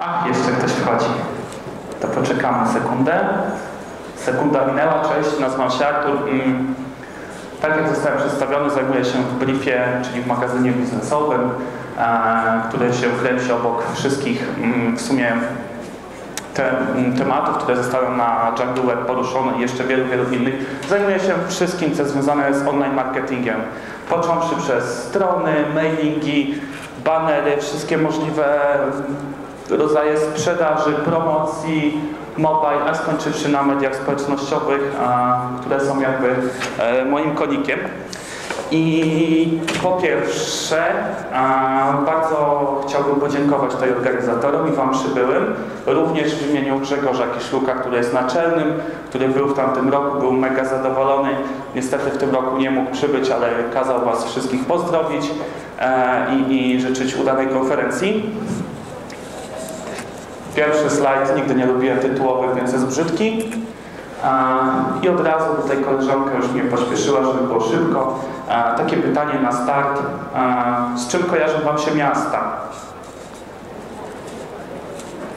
Ach, jeszcze ktoś wchodzi. To poczekamy sekundę. Sekunda minęła, cześć, nazywam się Artur. Mm, Tak jak zostałem przedstawiony, zajmuję się w briefie, czyli w magazynie biznesowym, e, który się kręci obok wszystkich mm, w sumie te, mm, tematów, które zostały na Jungle poruszone i jeszcze wielu, wielu innych. Zajmuję się wszystkim, co związane z online marketingiem. Począwszy przez strony, mailingi, banery, wszystkie możliwe rodzaje sprzedaży, promocji, mobile, a skończywszy na mediach społecznościowych, a, które są jakby e, moim konikiem. I po pierwsze, a, bardzo chciałbym podziękować tutaj organizatorom i Wam przybyłym, również w imieniu Grzegorza Kiszluka, który jest naczelnym, który był w tamtym roku, był mega zadowolony. Niestety w tym roku nie mógł przybyć, ale kazał Was wszystkich pozdrowić e, i, i życzyć udanej konferencji. Pierwszy slajd, nigdy nie lubiłem tytułowych, więc jest brzydki. I od razu tutaj koleżanka już mnie pośpieszyła, żeby było szybko. Takie pytanie na start. Z czym kojarzą Wam się miasta?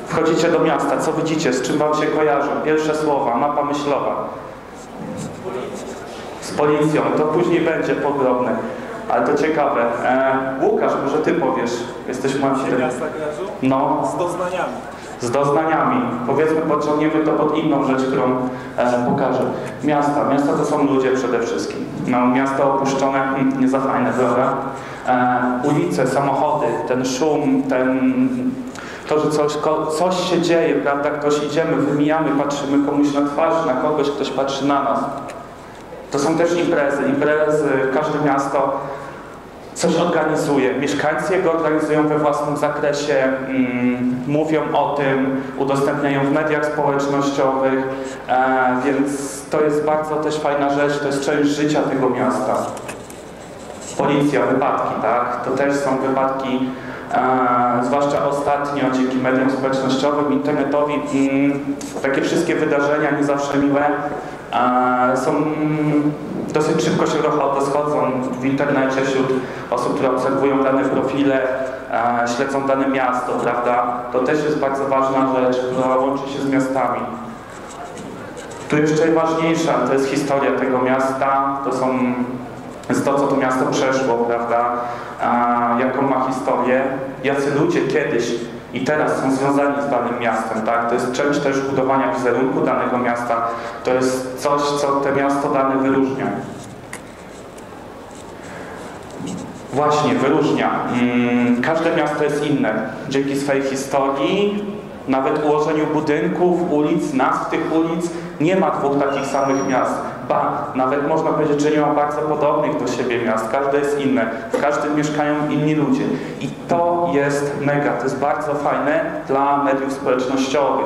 Wchodzicie do miasta, co widzicie, z czym Wam się kojarzą? Pierwsze słowa, mapa myślowa. Z policją, to później będzie podrobne. Ale to ciekawe. E, Łukasz, może Ty powiesz. Jesteś młodszy. No, Z doznaniami. Z doznaniami. Powiedzmy, podciągniemy to pod inną rzecz, którą e, pokażę. Miasta. Miasta to są ludzie przede wszystkim. No, miasta opuszczone, hmm, nie za fajne, prawda? E, ulice, samochody, ten szum, ten... To, że coś, coś się dzieje, prawda? Ktoś idziemy, wymijamy, patrzymy komuś na twarz, na kogoś, ktoś patrzy na nas. To są też imprezy. Imprezy, każde miasto coś organizuje. Mieszkańcy jego organizują we własnym zakresie, mm, mówią o tym, udostępniają w mediach społecznościowych, e, więc to jest bardzo też fajna rzecz, to jest część życia tego miasta. Policja, wypadki, tak? To też są wypadki, e, zwłaszcza ostatnio dzięki mediom społecznościowym, internetowi, mm, takie wszystkie wydarzenia, nie zawsze miłe, e, są dosyć szybko się roz- rozchodzą w internecie wśród osób, które obserwują dane profile, e, śledzą dane miasto, prawda? To też jest bardzo ważna rzecz, która łączy się z miastami. Tu jeszcze ważniejsza to jest historia tego miasta, to są jest to, co to miasto przeszło, prawda? A, jaką ma historię, jacy ludzie kiedyś i teraz są związani z danym miastem, tak? To jest część też budowania wizerunku danego miasta. To jest coś, co te miasto dane wyróżnia. Właśnie, wyróżnia. Mm, Każde miasto jest inne. Dzięki swojej historii, nawet ułożeniu budynków, ulic, nazw tych ulic, nie ma dwóch takich samych miast. Nawet można powiedzieć, że nie ma bardzo podobnych do siebie miast. Każde jest inne. W każdym mieszkają inni ludzie. I to jest mega, to jest bardzo fajne dla mediów społecznościowych.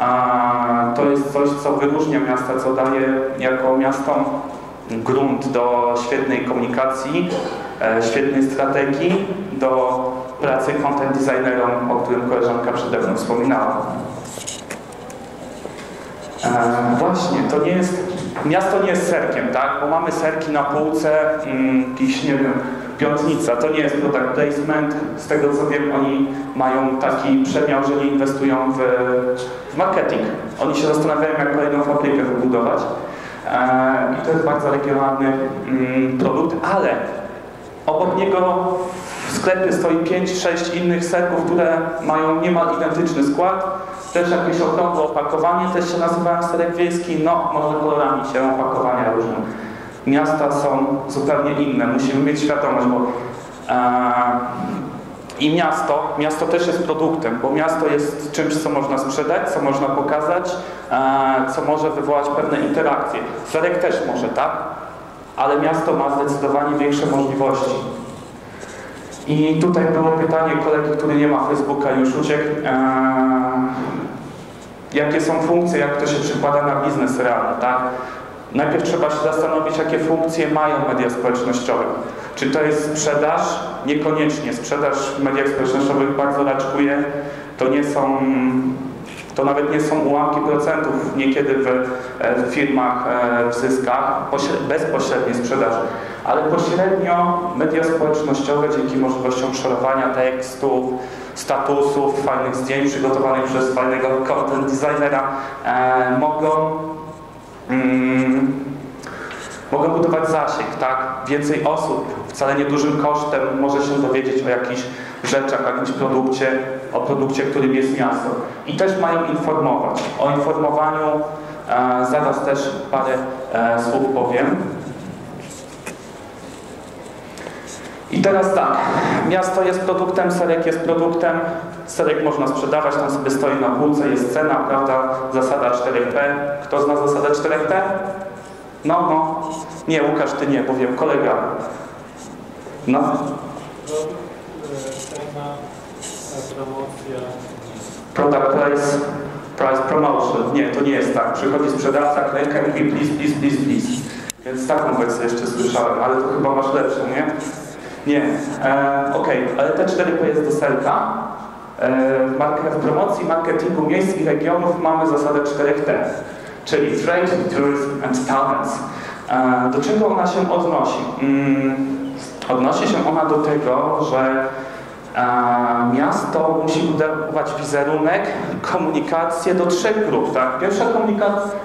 A, to jest coś, co wyróżnia miasta, co daje jako miastom grunt do świetnej komunikacji, e, świetnej strategii, do pracy content designerom, o którym koleżanka przede mną wspominała. E, właśnie, to nie jest, miasto nie jest serkiem, tak? Bo mamy serki na półce, mm, jakiś, nie wiem, piątnica, to nie jest product placement. Z tego co wiem, oni mają taki przemiał, że nie inwestują w, w marketing. Oni się zastanawiają, jak kolejną fabrykę wybudować. E, I to jest bardzo regionalny mm, produkt, ale obok niego w sklepie stoi 5-6 innych serków, które mają niemal identyczny skład. Też jakieś okrągłe opakowanie, też się nazywają serek wiejski, no może kolorami się opakowania różnią. Miasta są zupełnie inne, musimy mieć świadomość, bo e, i miasto, miasto też jest produktem, bo miasto jest czymś, co można sprzedać, co można pokazać, e, co może wywołać pewne interakcje. Serek też może, tak? Ale miasto ma zdecydowanie większe możliwości. I tutaj było pytanie kolegi, który nie ma Facebooka, już uciekł. E, jakie są funkcje, jak to się przykłada na biznes realny, tak? Najpierw trzeba się zastanowić, jakie funkcje mają media społecznościowe. Czy to jest sprzedaż? Niekoniecznie. Sprzedaż w mediach społecznościowych bardzo raczkuje. To nie są To nawet nie są ułamki procentów niekiedy w, e, firmach e, w zyskach, bezpośredniej sprzedaży, ale pośrednio media społecznościowe dzięki możliwościom szerowania tekstów, statusów, fajnych zdjęć przygotowanych przez fajnego content designera e, mogą mm, mogą budować zasięg, tak? Więcej osób wcale niedużym kosztem może się dowiedzieć o jakichś rzeczach, o jakimś produkcie, o produkcie, którym jest miasto. I też mają informować. O informowaniu e, zaraz też parę e, słów powiem. I teraz tak, miasto jest produktem, serek jest produktem, serek można sprzedawać, tam sobie stoi na półce, jest cena, prawda, zasada 4P. Kto zna zasadę 4P? No, no. Nie, Łukasz, ty nie, powiem kolega. No. Product price, price promotion. Nie, to nie jest tak. Przychodzi sprzedawca, klejka i please, please, please, please. Więc taką wersję jeszcze słyszałem, ale to chyba masz lepszą, nie? Nie. E, Okej, okay. ale te 4P jest do serka. E, w promocji marketingu miejsc i regionów mamy zasadę 4T czyli Trade, Tourism and Talents. E, do czego ona się odnosi? Mm, odnosi się ona do tego, że miasto musi budować wizerunek, komunikację do trzech grup. Tak? Pierwsza,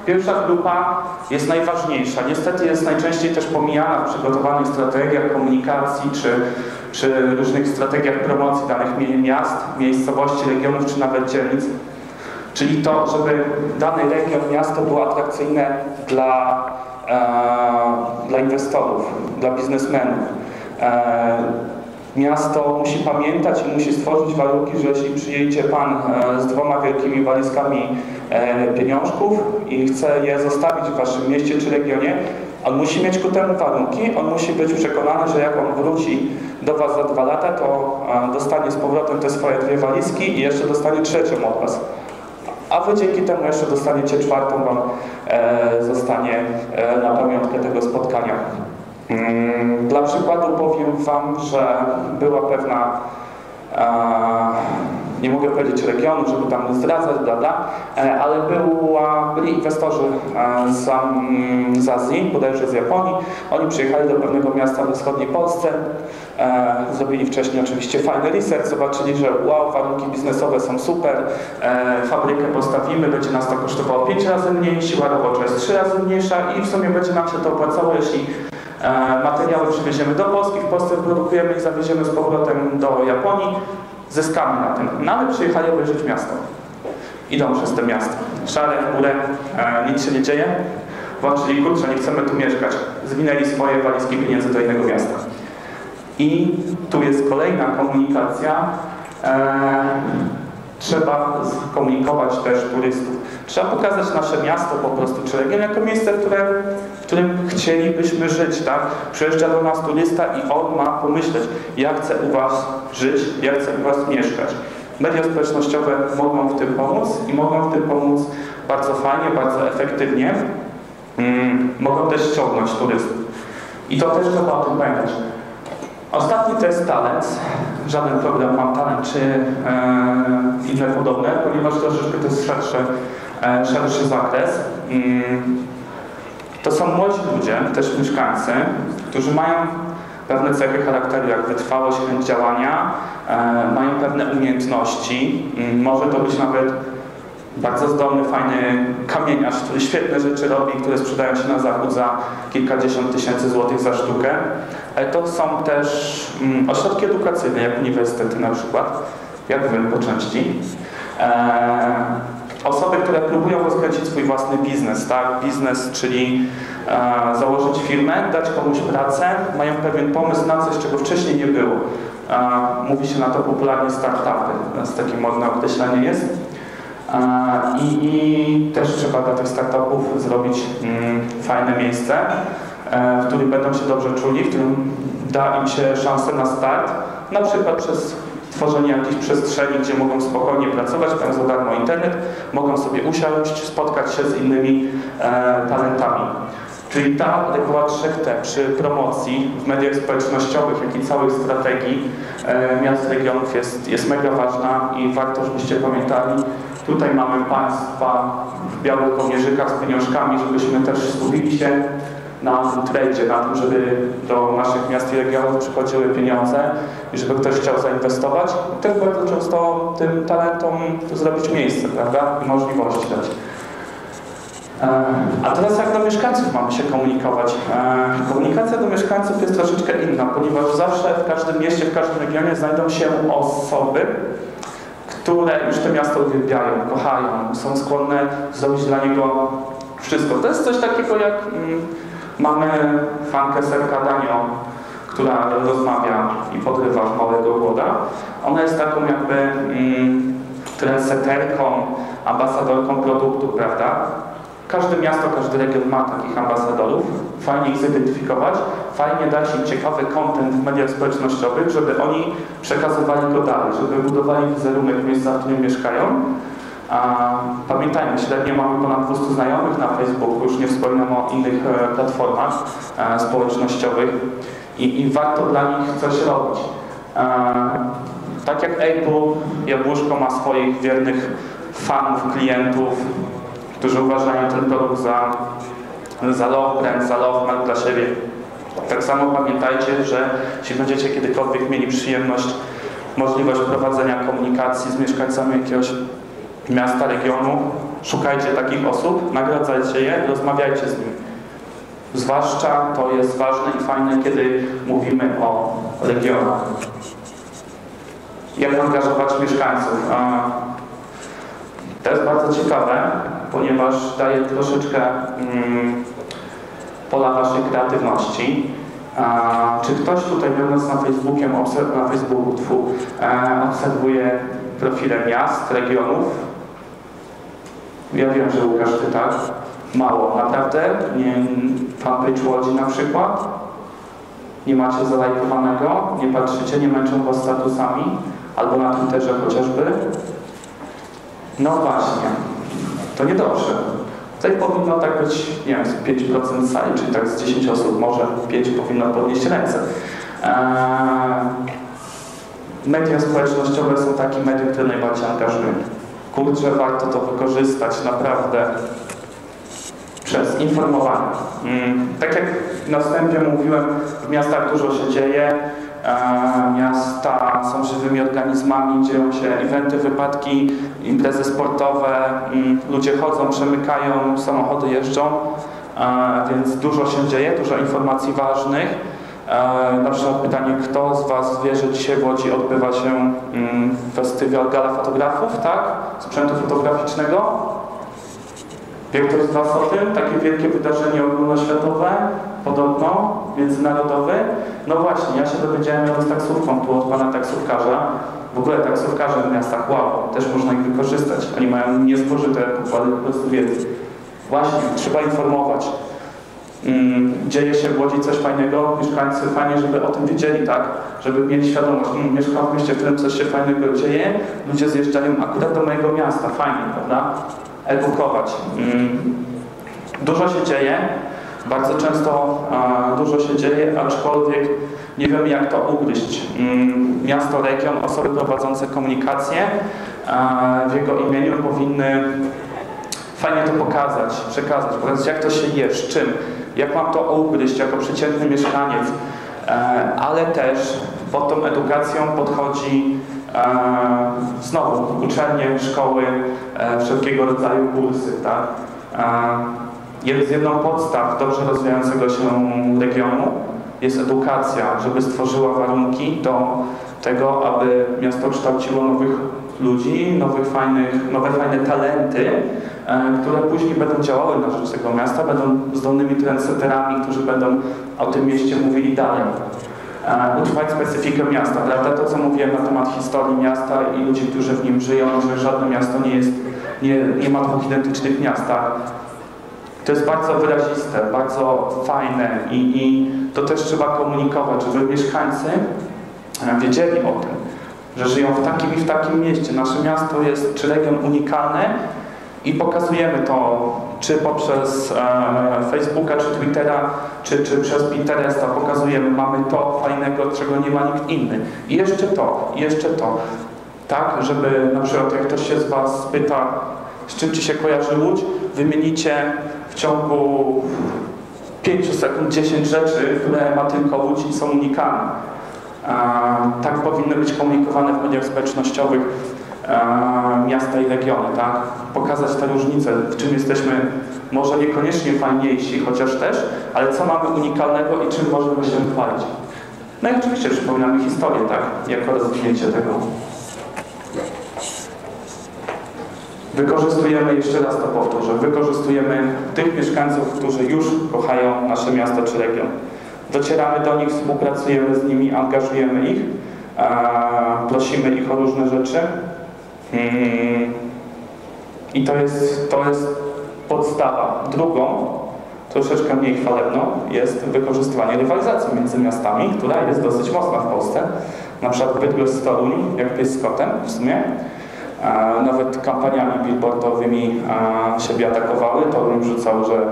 pierwsza grupa jest najważniejsza. Niestety jest najczęściej też pomijana w przygotowanych strategiach komunikacji czy, różnych strategiach promocji danych miast, miejscowości, regionów czy nawet dzielnic. Czyli to, żeby dany region, miasto było atrakcyjne dla, e, dla inwestorów, dla biznesmenów. E, miasto musi pamiętać i musi stworzyć warunki, że jeśli przyjedzie Pan e, z dwoma wielkimi walizkami e, pieniążków i chce je zostawić w Waszym mieście czy regionie, on musi mieć ku temu warunki, on musi być przekonany, że jak on wróci do Was za dwa lata, to e, dostanie z powrotem te swoje dwie walizki i jeszcze dostanie trzecią od Was a wy dzięki temu jeszcze dostaniecie czwartą, wam zostanie na pamiątkę tego spotkania. Mm, dla przykładu powiem wam, że była pewna nie mogę powiedzieć regionu, żeby tam zdradzać, bla, bla, e, ale była, byli inwestorzy e, z, mm, z Azji, bodajże z Japonii. Oni przyjechali do pewnego miasta we wschodniej Polsce, e, zrobili wcześniej oczywiście fajny research, zobaczyli, że wow, warunki biznesowe są super, fabrykę postawimy, będzie nas to kosztowało 5 razy mniej, siła robocza jest 3 razy mniejsza i w sumie będzie nam się to opłacało, jeśli materiały przywieziemy do Polski, w Polsce produkujemy i zawieziemy z powrotem do Japonii, zyskamy na tym. No ale przyjechali obejrzeć miasto. Idą przez te miasto. Szare górę, e, nic się nie dzieje. Włączyli kurczę, nie chcemy tu mieszkać. Zwinęli swoje walizki pieniędzy do innego miasta. I tu jest kolejna komunikacja. E, trzeba komunikować też turystów. Trzeba pokazać nasze miasto po prostu, czy region jako miejsce, w, które, w którym chcielibyśmy żyć, tak? Przyjeżdża do nas turysta i on ma pomyśleć, ja chcę u Was żyć, ja chcę u Was mieszkać. Media społecznościowe mogą w tym pomóc i mogą w tym pomóc bardzo fajnie, bardzo efektywnie. Mm, mogą też ściągnąć turystów. I to też trzeba o tym pamiętać. Ostatni test talent, żaden program Mam Talent czy e, inne podobne, ponieważ troszeczkę to jest szerszy, e, szerszy zakres. Mm, to są młodzi ludzie, też mieszkańcy, którzy mają pewne cechy charakteru, jak wytrwałość, chęć działania, e, mają pewne umiejętności. Mm, może to być nawet bardzo zdolny, fajny kamieniarz, który świetne rzeczy robi, które sprzedają się na zachód za kilkadziesiąt tysięcy złotych za sztukę. To są też mm, ośrodki edukacyjne, jak uniwersytety na przykład, jak wy po części. E, osoby, które próbują rozkręcić swój własny biznes, tak? Biznes, czyli e, założyć firmę, dać komuś pracę, mają pewien pomysł na coś, czego wcześniej nie było. E, mówi się na to popularnie startupy, więc takie modne określenie jest. I, I, też trzeba dla tych startupów zrobić mm, fajne miejsce, e, w którym będą się dobrze czuli, w którym da im się szansę na start, na przykład przez tworzenie jakiejś przestrzeni, gdzie mogą spokojnie pracować, mają za darmo internet, mogą sobie usiąść, spotkać się z innymi e, talentami. Czyli ta reguła 3T przy promocji w mediach społecznościowych, jak i całej strategii e, miast regionów jest, jest mega ważna i warto, żebyście pamiętali, Tutaj mamy Państwa w białych kołnierzykach z pieniążkami, żebyśmy też skupili się na tym tradzie, na tym, żeby do naszych miast i regionów przychodziły pieniądze i żeby ktoś chciał zainwestować. I też bardzo często tym talentom zrobić miejsce, prawda? I możliwości dać. E, a teraz jak do mieszkańców mamy się komunikować? E, komunikacja do mieszkańców jest troszeczkę inna, ponieważ zawsze w każdym mieście, w każdym regionie znajdą się osoby, które już to miasto uwielbiają, kochają, są skłonne zrobić dla niego wszystko. To jest coś takiego jak mm, mamy fankę Serka Danio, która rozmawia i podrywa małego głoda. Ona jest taką jakby mm, ambasadorką produktu, prawda? Każde miasto, każdy region ma takich ambasadorów. Fajnie ich zidentyfikować, fajnie dać im ciekawy kontent w mediach społecznościowych, żeby oni przekazywali go dalej, żeby budowali wizerunek w miejscach, w którym mieszkają. Pamiętajmy, średnio mamy ponad 200 znajomych na Facebooku, już nie wspominam o innych e, platformach e, społecznościowych i, i, warto dla nich coś robić. E, tak jak Apple, Jabłuszko ma swoich wiernych fanów, klientów, którzy uważają ten produkt za, za love brand, za love dla siebie. Tak samo pamiętajcie, że jeśli będziecie kiedykolwiek mieli przyjemność, możliwość prowadzenia komunikacji z mieszkańcami jakiegoś miasta, regionu, szukajcie takich osób, nagradzajcie je, rozmawiajcie z nimi. Zwłaszcza to jest ważne i fajne, kiedy mówimy o regionach. Jak angażować mieszkańców? To jest bardzo ciekawe, ponieważ daje troszeczkę mm, pola Waszej kreatywności. A, czy ktoś tutaj będąc na Facebooku, na Facebooku e, obserwuje profile miast, regionów? Ja wiem, że Łukasz Ty tak. Mało, naprawdę? Nie, fanpage Łodzi na przykład? Nie macie zalajkowanego? Nie patrzycie, nie męczą Was statusami? Albo na Twitterze chociażby? No właśnie, to niedobrze. Tutaj powinno tak być, nie wiem, z 5% sali, czyli tak z 10 osób, może 5 powinno podnieść ręce. Eee, media społecznościowe są takim medium, które najbardziej angażują. Kurczę, warto to wykorzystać naprawdę przez informowanie. Mm, tak jak na wstępie mówiłem, w miastach dużo się dzieje, E, miasta są żywymi organizmami, dzieją się eventy, wypadki, imprezy sportowe, mm, ludzie chodzą, przemykają, samochody jeżdżą, e, więc dużo się dzieje, dużo informacji ważnych. E, na przykład pytanie, kto z Was wie, że dzisiaj w Łodzi odbywa się mm, festiwal Gala Fotografów, tak? Sprzętu fotograficznego? Wie ktoś z Was o tym? Takie wielkie wydarzenie ogólnoświatowe, podobno, międzynarodowe. No właśnie, ja się dowiedziałem z taksówką tu od Pana taksówkarza. W ogóle taksówkarze w miastach, wow, też można ich wykorzystać. Oni mają niespożyte pokłady po prostu wiedzy. Właśnie, trzeba informować. Mm, dzieje się w Łodzi coś fajnego, mieszkańcy fajnie, żeby o tym wiedzieli, tak? Żeby mieli świadomość, mm, mieszkam w mieście, w którym coś się fajnego dzieje, ludzie zjeżdżają akurat do mojego miasta, fajnie, prawda? edukować. Mm, dużo się dzieje, bardzo często dużo się dzieje, aczkolwiek nie wiemy jak to ugryźć. Miasto, region, osoby prowadzące komunikację w jego imieniu powinny fajnie to pokazać, przekazać, pokazać jak to się je, z czym, jak mam to ugryźć jako przeciętny mieszkaniec, e, ale też pod tą edukacją podchodzi E, znowu uczelnie, szkoły, e, wszelkiego rodzaju kursy. Tak? Z jedną podstaw dobrze rozwijającego się regionu jest edukacja, żeby stworzyła warunki do tego, aby miasto kształciło nowych ludzi, nowych fajnych, nowe fajne talenty, które później będą działały na rzecz tego miasta, będą zdolnymi trendsetterami, którzy będą o tym mieście mówili dalej. E, utrwać specyfikę miasta, prawda? To, co mówiłem na temat historii miasta i ludzi, którzy w nim żyją, że żadne miasto nie jest, nie, nie ma dwóch identycznych miastach. To jest bardzo wyraziste, bardzo fajne i, i to też trzeba komunikować, żeby mieszkańcy e, wiedzieli o tym, że żyją w takim i w takim mieście. Nasze miasto jest, czy region unikalny i pokazujemy to czy poprzez e, Facebooka, czy Twittera, czy, czy przez Pinteresta pokazujemy, mamy to fajnego, czego nie ma nikt inny. I jeszcze to, jeszcze to. tak, żeby na przykład jak ktoś się z Was pyta, z czym Ci się kojarzy Łódź, wymienicie w ciągu 5 sekund 10 rzeczy, które ma tylko Łódź i są unikalne. tak powinny być komunikowane w mediach społecznościowych miasta i regiony, tak? Pokazać te różnice, w czym jesteśmy może niekoniecznie fajniejsi, chociaż też, ale co mamy unikalnego i czym możemy się chwalić. No i oczywiście przypominamy historię, tak? Jako rozwinięcie tego. Wykorzystujemy, jeszcze raz to powtórzę, wykorzystujemy tych mieszkańców, którzy już kochają nasze miasto czy region. Docieramy do nich, współpracujemy z nimi, angażujemy ich, prosimy ich o różne rzeczy. Hmm. I to jest, to jest podstawa. Drugą, troszeczkę mniej chwalebną, jest wykorzystywanie rywalizacji między miastami, która jest dosyć mocna w Polsce. Na przykład Bydgoszcz Toruń, jak pies kotem w sumie. Nawet kampaniami billboardowymi siebie atakowały. Toruń rzucał, że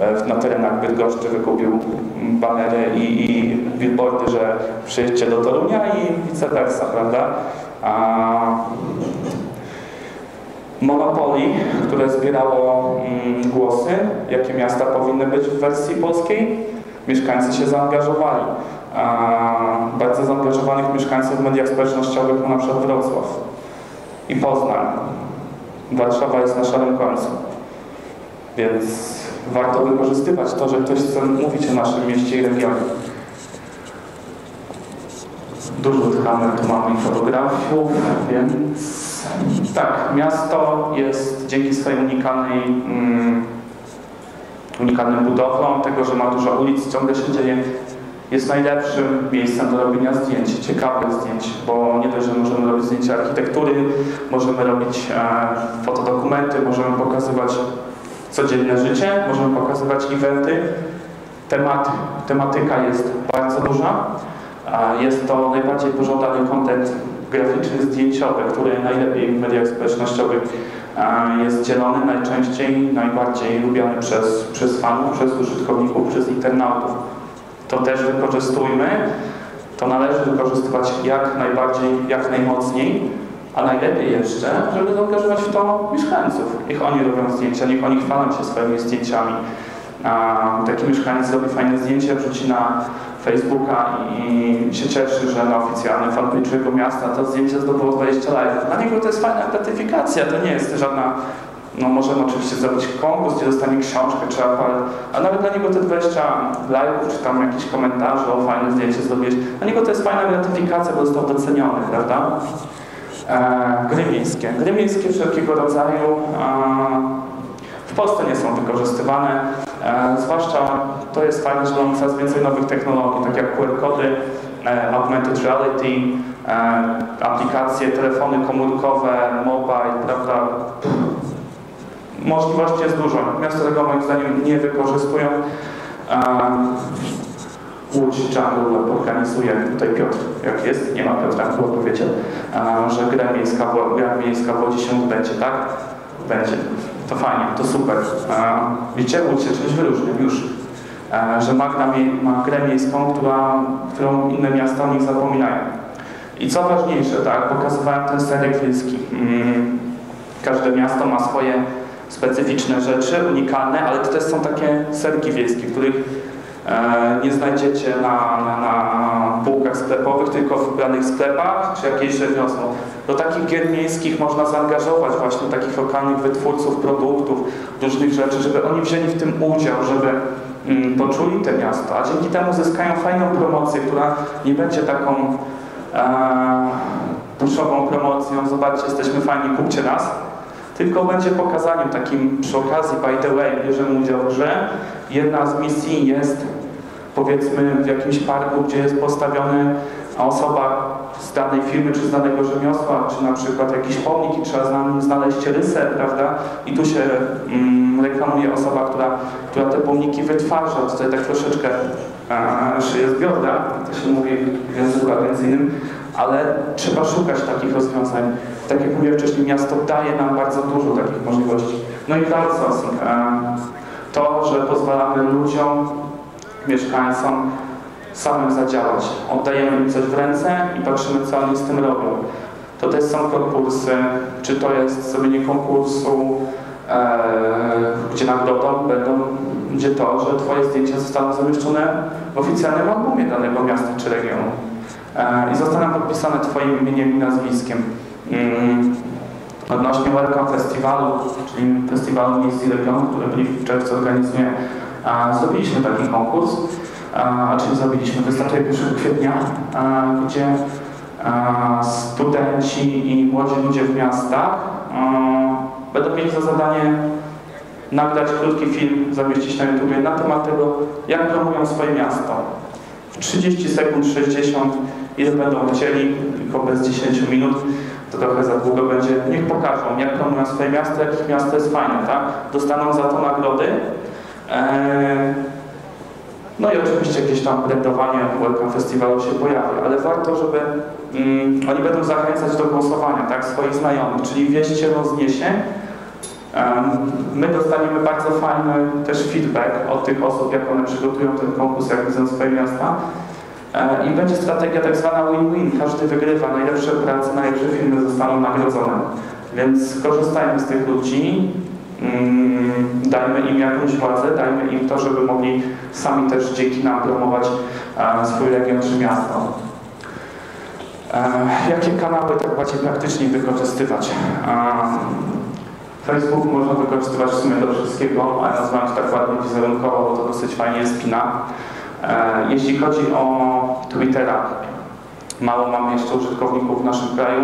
e, na terenach Bydgoszczy wykupił banery i, i billboardy, że przyjedźcie do Torunia i vice versa, prawda? Monopoly, które zbierało mm, głosy, jakie miasta powinny być w wersji polskiej, mieszkańcy się zaangażowali. Bardzo zaangażowanych mieszkańców w mediach społecznościowych na przykład Wrocław i Poznań. Warszawa jest na szarym końcu. Więc warto wykorzystywać to, że ktoś chce mówić o naszym mieście i regionie. Dużo tych tu mamy fotografów, więc tak, miasto jest dzięki swojej unikalnej, mm, unikalnym budowlom, tego, że ma dużo ulic, ciągle się dzieje, jest najlepszym miejscem do robienia zdjęć, ciekawych zdjęć, bo nie dość, że możemy robić zdjęcia architektury, możemy robić e, fotodokumenty, możemy pokazywać codzienne życie, możemy pokazywać eventy. Temat, tematyka jest bardzo duża. Jest to najbardziej pożądany kontent graficzny, zdjęciowy, który najlepiej w mediach społecznościowych jest dzielony, najczęściej, najbardziej lubiany przez, przez fanów, przez użytkowników, przez internautów. To też wykorzystujmy. To należy wykorzystywać jak najbardziej, jak najmocniej, a najlepiej jeszcze, żeby zaangażować w to mieszkańców. Niech oni robią zdjęcia, niech oni chwalą się swoimi zdjęciami. Taki mieszkaniec zrobi fajne zdjęcie, wrzuci na Facebooka i się cieszy, że na oficjalnym fanpage jego miasta to zdjęcie zdobyło 20 lajków. Dla niego to jest fajna gratyfikacja, to nie jest żadna no możemy oczywiście zrobić konkurs, gdzie dostanie książkę czy aparat, a nawet dla niego te 20 lajków, czy tam jakieś komentarze o fajne zdjęcie zrobić, dla niego to jest fajna gratyfikacja, bo został doceniony, prawda? E, gry miejskie. Gry miejskie wszelkiego rodzaju e, w Polsce nie są wykorzystywane. E, zwłaszcza to jest fajne, że mamy coraz więcej nowych technologii, tak jak QR-kody, e, augmented reality, e, aplikacje, telefony komórkowe, mobile, prawda? Możliwości jest dużo. Miasto tego moim zdaniem nie wykorzystują. Łódź Jungle organizuje, tutaj Piotr, jak jest, nie ma Piotra, było powiecie, że gra miejska, gra miejska w Łodzi się odbędzie, tak? Będzie to fajnie, to super. Widzicie, Łódź się czymś wyróżnia już. Że Magna ma grę miejską, która, którą inne miasta o nich zapominają. I co ważniejsze, tak, pokazywałem ten serek wiejski. Mm, każde miasto ma swoje specyficzne rzeczy, unikalne, ale to też są takie serki wiejskie, których e, nie znajdziecie na, na, na półkach sklepowych, tylko w wybranych sklepach czy jakieś rzemiosło. Do takich gier miejskich można zaangażować właśnie takich lokalnych wytwórców produktów, różnych rzeczy, żeby oni wzięli w tym udział, żeby mm, poczuli te miasto, a dzięki temu zyskają fajną promocję, która nie będzie taką e, duszową promocją, zobaczcie, jesteśmy fajni, kupcie nas, tylko będzie pokazaniem takim przy okazji, by the way, bierzemy udział w grze. Jedna z misji jest powiedzmy w jakimś parku, gdzie jest postawiony osoba z danej firmy czy z danego rzemiosła, czy na przykład jakiś pomnik i trzeba znaleźć rysę, prawda? I tu się mm, reklamuje osoba, która, która te pomniki wytwarza. Tutaj tak troszeczkę szyję z biodra, to się mówi w języku agencyjnym, ale trzeba szukać takich rozwiązań. Tak jak mówiłem wcześniej, miasto daje nam bardzo dużo takich możliwości. No i crowdsourcing. To, że pozwalamy ludziom, mieszkańcom samym zadziałać. Oddajemy im coś w ręce i patrzymy, co oni z tym robią. to też są konkursy, czy to jest zrobienie konkursu, e, gdzie nagrodą będą, będzie to, że Twoje zdjęcia zostaną zamieszczone w oficjalnym albumie danego miasta czy regionu e, i zostaną podpisane Twoim imieniem i nazwiskiem. Mm. Odnośnie Welcome Festiwalu, czyli Festiwalu Miejsc i Regionu, który w czerwcu organizuje, zrobiliśmy taki konkurs, czyli zrobiliśmy, wystartuje 1 kwietnia, gdzie studenci i młodzi ludzie w miastach będą mieli za zadanie nagrać krótki film, zamieścić na YouTube na temat tego, jak promują swoje miasto. W 30 sekund, 60, ile będą chcieli, tylko bez 10 minut to trochę za długo będzie. Niech pokażą, jak promują swoje miasto, jak miasto jest fajne, tak? Dostaną za to nagrody. Eee, no i oczywiście jakieś tam brandowanie Welcome Festiwalu się pojawi, ale warto, żeby mm, oni będą zachęcać do głosowania, tak, swoich znajomych, czyli wieście rozniesie. Um, my dostaniemy bardzo fajny też feedback od tych osób, jak one przygotują ten konkurs, jak widzą swoje miasta. E, I będzie strategia tak zwana win-win. Każdy wygrywa, najlepsze prace, najlepsze filmy zostaną nagrodzone. Więc korzystajmy z tych ludzi, dajmy im jakąś władzę, dajmy im to, żeby mogli sami też dzięki nam promować e, swój region czy miasto. E, jakie kanały tak bardziej praktycznie wykorzystywać? Facebook można wykorzystywać w sumie do wszystkiego, ale nazywam to tak ładnie wizerunkowo, bo to dosyć fajnie spina. E, jeśli chodzi o Twittera, mało mamy jeszcze użytkowników w naszym kraju.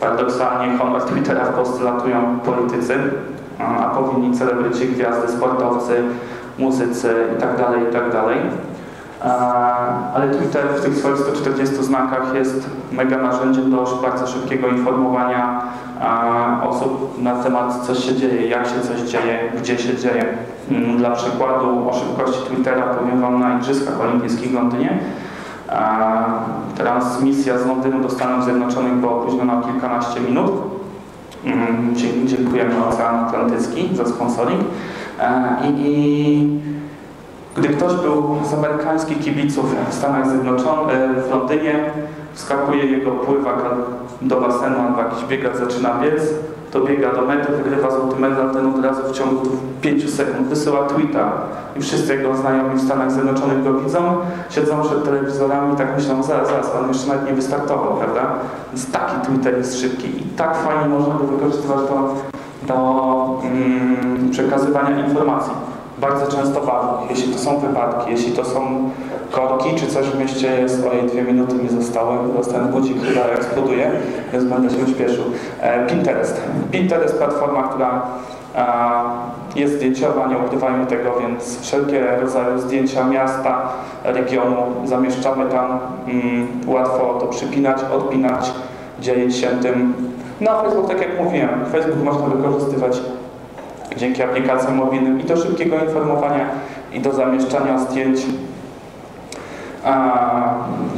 Paradoksalnie honor Twittera w Polsce latują politycy, a powinni celebryci, gwiazdy, sportowcy, muzycy itd. Tak itd. Tak ale Twitter w tych swoich 140 znakach jest mega narzędziem do bardzo szybkiego informowania osób na temat, co się dzieje, jak się coś dzieje, gdzie się dzieje. Mm, dla przykładu o szybkości Twittera powiem Wam na Igrzyskach Olimpijskich w Londynie. Transmisja z Londynu do Stanów Zjednoczonych była opóźniona o kilkanaście minut. Mm, dziękujemy Ocean Atlantycki za sponsoring. I, i gdy ktoś był z amerykańskich kibiców w Stanach Zjednoczonych, e, w Londynie, wskakuje jego pływak do basenu albo jakiś biegacz zaczyna biec, to biega do mety, wygrywa złoty medal, ten od razu w ciągu 5 sekund wysyła tweeta. I wszyscy jego znajomi w Stanach Zjednoczonych go widzą, siedzą przed telewizorami i tak myślą, zaraz, zaraz, on jeszcze nawet nie wystartował, prawda? Więc taki Twitter jest szybki i tak fajnie można go wykorzystywać do, do mm, przekazywania informacji bardzo często warunek, jeśli to są wypadki, jeśli to są korki, czy coś w mieście jest, ojej, dwie minuty mi zostały, ten budzik chyba eksploduje, więc będę się śpieszył. E, Pinterest. Pinterest program, która jest zdjęciowa, nie ukrywajmy tego, więc wszelkie rodzaje zdjęcia miasta, regionu zamieszczamy tam, mm, łatwo to przypinać, odpinać, dzielić się tym. No Facebook, tak jak mówiłem, Facebook można wykorzystywać dzięki aplikacjom mobilnym i do szybkiego informowania i do zamieszczania zdjęć,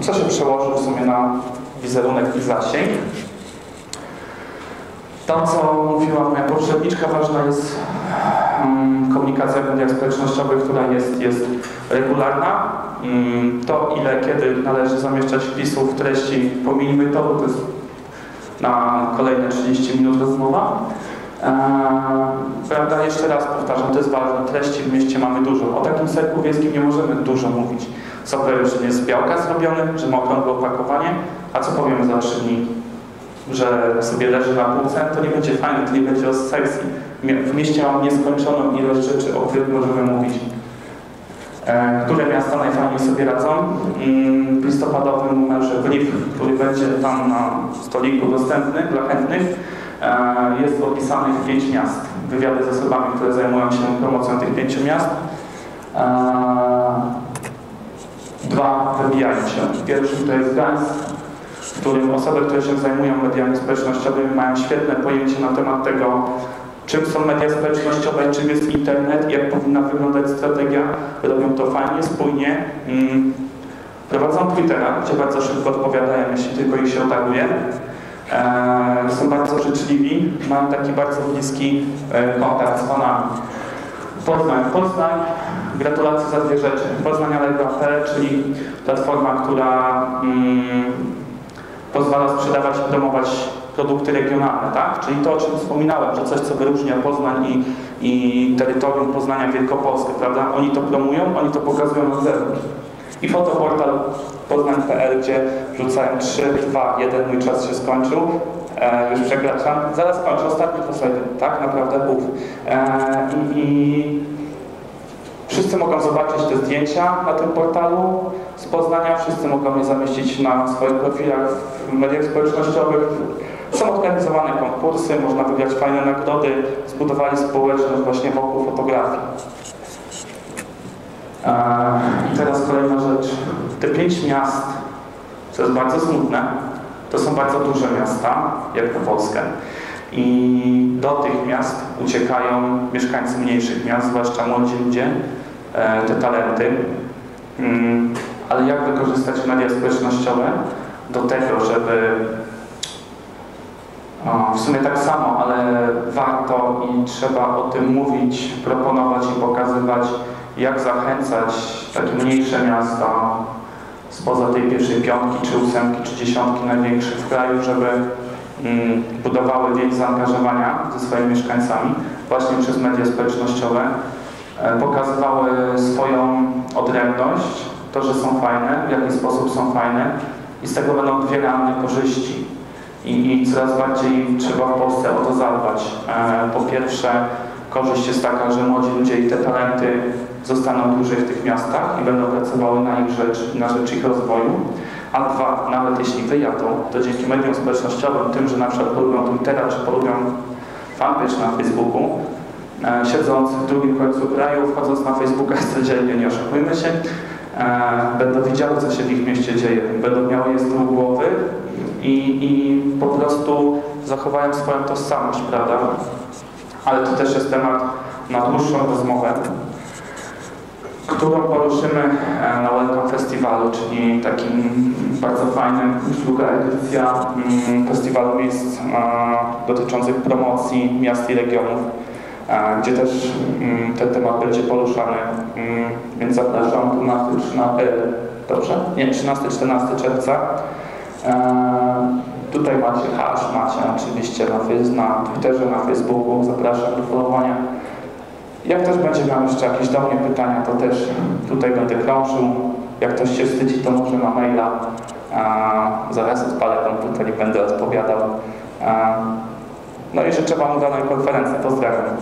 co się przełoży w sumie na wizerunek i zasięg. To, co mówiła moja poprzedniczka, ważna jest um, komunikacja w mediach społecznościowych, która jest, jest regularna. Um, to, ile, kiedy należy zamieszczać wpisów, treści, pomijmy to, bo to jest na kolejne 30 minut rozmowa. Prawda, jeszcze raz powtarzam, to jest ważne, treści w mieście mamy dużo. O takim serku wiejskim nie możemy dużo mówić. Co powiem, że jest z białka zrobiony, że ma okrągłe opakowanie, a co powiemy za trzy dni? Że sobie leży na półce, to nie będzie fajne, to nie będzie o sekcji. W mieście mam nieskończoną ilość rzeczy, o których możemy mówić. E, które miasta najfajniej sobie radzą? Mm, w listopadowym numerze brief, który będzie tam na stoliku dostępny dla chętnych, jest opisanych pięć miast. Wywiady z osobami, które zajmują się promocją tych pięciu miast. E, dwa wybijają się. Pierwszy to jest Gdańsk, w którym osoby, które się zajmują mediami społecznościowymi mają świetne pojęcie na temat tego, czym są media społecznościowe, czym jest internet, jak powinna wyglądać strategia. Robią to fajnie, spójnie. Mm, prowadzą Twittera, gdzie bardzo szybko odpowiadają, jeśli tylko ich się otaguje. E, są bardzo życzliwi, mają taki bardzo bliski e, kontakt z Panami. Poznań. Poznań, gratulacje za dwie rzeczy. Poznań Allegro.pl, czyli platforma, która mm, pozwala sprzedawać i promować produkty regionalne, tak? Czyli to, o czym wspominałem, że coś, co wyróżnia Poznań i, i terytorium Poznania Wielkopolskę, prawda? Oni to promują, oni to pokazują na zewnątrz. I fotoportal poznań.pl, gdzie wrzucałem 3, 2, 1, mój czas się skończył. E, już przekraczam. Zaraz kończę, ostatni to slajdy, tak? Naprawdę, uf. E, i, I wszyscy mogą zobaczyć te zdjęcia na tym portalu z Poznania, wszyscy mogą je zamieścić na swoich profilach w mediach społecznościowych. Są organizowane konkursy, można wygrać fajne nagrody, zbudowali społeczność właśnie wokół fotografii. E, I teraz kolejna rzecz. Te pięć miast, co jest bardzo smutne, to są bardzo duże miasta, jak na Polskę. I do tych miast uciekają mieszkańcy mniejszych miast, zwłaszcza młodzi ludzie, e, te talenty. Mm, Ale jak wykorzystać media społecznościowe do tego, żeby w sumie tak samo, ale warto i trzeba o tym mówić, proponować i pokazywać, jak zachęcać takie mniejsze miasta spoza tej pierwszej piątki, czy ósemki, czy dziesiątki największych w kraju, żeby mm, budowały więź zaangażowania ze swoimi mieszkańcami właśnie przez media społecznościowe, e, pokazywały swoją odrębność, to, że są fajne, w jaki sposób są fajne i z tego będą dwie realne korzyści. I, I coraz bardziej trzeba w Polsce o to zadbać. E, po pierwsze, korzyść jest taka, że młodzi ludzie i te talenty zostaną dłużej w tych miastach i będą pracowały na ich rzecz, na rzecz ich rozwoju. A dwa, nawet jeśli wyjadą, to dzięki mediom społecznościowym, tym, że na przykład polubią Twittera czy polubią fanpage na Facebooku, e, siedząc w drugim końcu kraju, wchodząc na Facebooka codziennie, nie oszukujmy się, e, będą widziały, co się w ich mieście dzieje, będą miały je z tyłu głowy i, i po prostu zachowają swoją tożsamość, prawda? Ale to też jest temat na dłuższą rozmowę, którą poruszymy e, na Welcome Festiwalu, czyli takim bardzo fajnym, druga edycja mm, festiwalu miejsc e, dotyczących promocji miast i regionów, e, gdzie też mm, ten temat będzie poruszany, mm, więc zapraszam 12, 13, dobrze? Nie, 13-14 czerwca. Tutaj macie hash, macie oczywiście na, na Twitterze, na Facebooku, zapraszam do followowania. Jak ktoś będzie miał jeszcze jakieś do mnie pytania, to też tutaj będę krążył. Jak ktoś się wstydzi, to może ma maila. A, zaraz odpalę komputer i będę odpowiadał. A, no i życzę Wam udanej konferencji. Pozdrawiam.